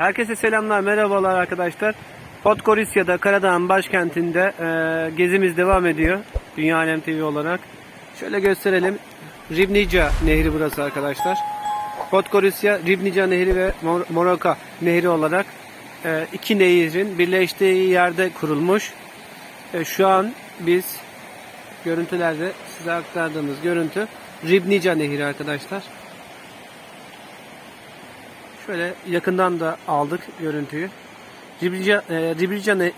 Herkese selamlar, merhabalar arkadaşlar. Podgorica'da, Karadağ'ın başkentinde e, gezimiz devam ediyor. Dünya Alem TV olarak. Şöyle gösterelim. Ribnica Nehri burası arkadaşlar. Podgorica, Ribnica Nehri ve Mor- Moroka Nehri olarak e, iki nehrin birleştiği yerde kurulmuş. E, şu an biz görüntülerde size aktardığımız görüntü Ribnica Nehri arkadaşlar. Şöyle yakından da aldık görüntüyü. Riblica, e,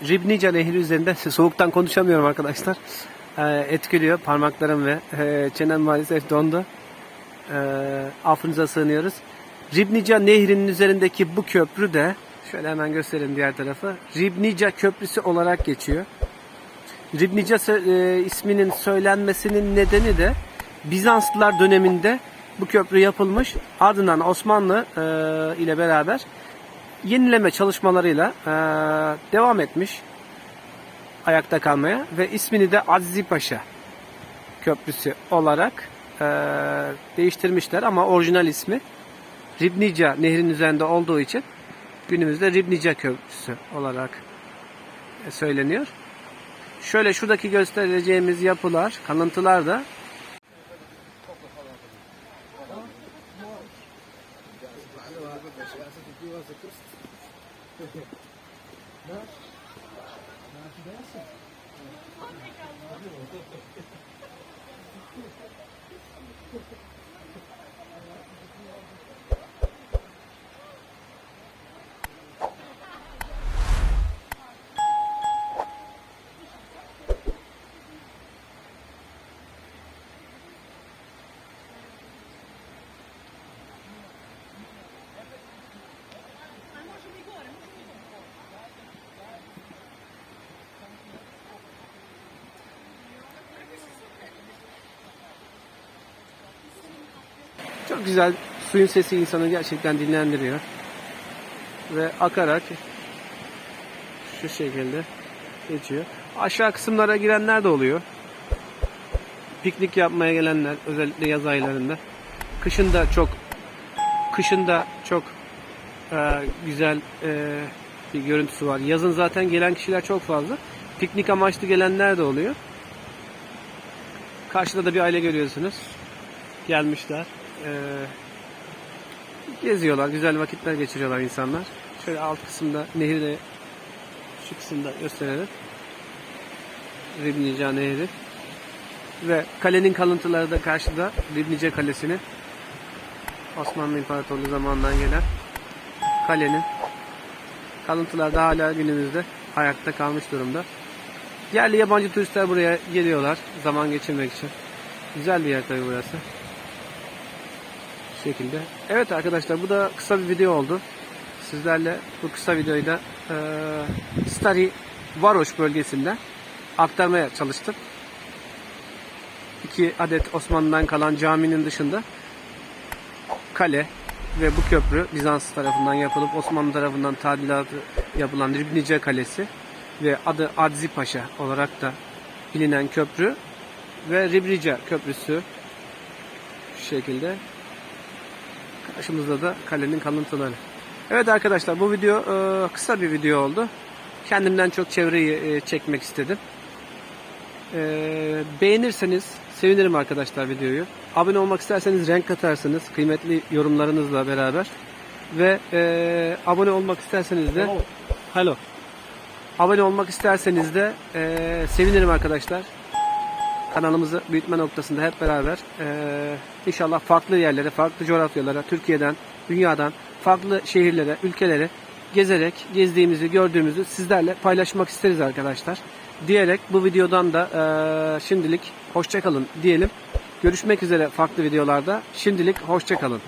Ribnica Nehri üzerinde soğuktan konuşamıyorum arkadaşlar. E, etkiliyor parmaklarım ve e, çenem maalesef dondu. E, affınıza sığınıyoruz. Ribnica Nehri'nin üzerindeki bu köprü de şöyle hemen göstereyim diğer tarafı. Ribnica Köprüsü olarak geçiyor. Ribnica e, isminin söylenmesinin nedeni de Bizanslılar döneminde bu köprü yapılmış. Ardından Osmanlı e, ile beraber yenileme çalışmalarıyla e, devam etmiş ayakta kalmaya ve ismini de Azizi Paşa Köprüsü olarak e, değiştirmişler ama orijinal ismi Ribnica nehrin üzerinde olduğu için günümüzde Ribnica Köprüsü olarak e, söyleniyor. Şöyle şuradaki göstereceğimiz yapılar, kalıntılar da Nasıl gidiyor hazır kız? Ne? Ne yapıyorsun? Hadi orada. Çok güzel. Suyun sesi insanı gerçekten dinlendiriyor. Ve akarak şu şekilde geçiyor. Aşağı kısımlara girenler de oluyor. Piknik yapmaya gelenler özellikle yaz aylarında. Kışın da çok kışın da çok e, güzel e, bir görüntüsü var. Yazın zaten gelen kişiler çok fazla. Piknik amaçlı gelenler de oluyor. Karşıda da bir aile görüyorsunuz. Gelmişler. Ee, geziyorlar. Güzel vakitler geçiriyorlar insanlar. Şöyle alt kısımda nehri de şu kısımda gösterelim. Ribnica Nehri. Ve kalenin kalıntıları da karşıda Ribnice Kalesi'nin Osmanlı İmparatorluğu zamanından gelen kalenin kalıntılar da hala günümüzde ayakta kalmış durumda. Yerli yabancı turistler buraya geliyorlar zaman geçirmek için. Güzel bir yer tabii burası. Şekilde. Evet arkadaşlar bu da kısa bir video oldu. Sizlerle bu kısa videoyu da e, Stari Varoş bölgesinden aktarmaya çalıştım. İki adet Osmanlı'dan kalan caminin dışında kale ve bu köprü Bizans tarafından yapılıp Osmanlı tarafından tadilatı yapılan Ribnice Kalesi ve adı Adzi Paşa olarak da bilinen köprü ve Ribrica Köprüsü şu şekilde karşımızda da kalenin kalıntıları. Evet arkadaşlar bu video e, kısa bir video oldu. Kendimden çok çevreyi e, çekmek istedim. E, beğenirseniz sevinirim arkadaşlar videoyu. Abone olmak isterseniz renk katarsınız kıymetli yorumlarınızla beraber. Ve e, abone olmak isterseniz de Hello. Abone olmak isterseniz de e, sevinirim arkadaşlar. Kanalımızı büyütme noktasında hep beraber e, inşallah farklı yerlere, farklı coğrafyalara, Türkiye'den, dünyadan, farklı şehirlere, ülkelere gezerek gezdiğimizi, gördüğümüzü sizlerle paylaşmak isteriz arkadaşlar. Diyerek bu videodan da e, şimdilik hoşçakalın diyelim. Görüşmek üzere farklı videolarda. Şimdilik hoşçakalın.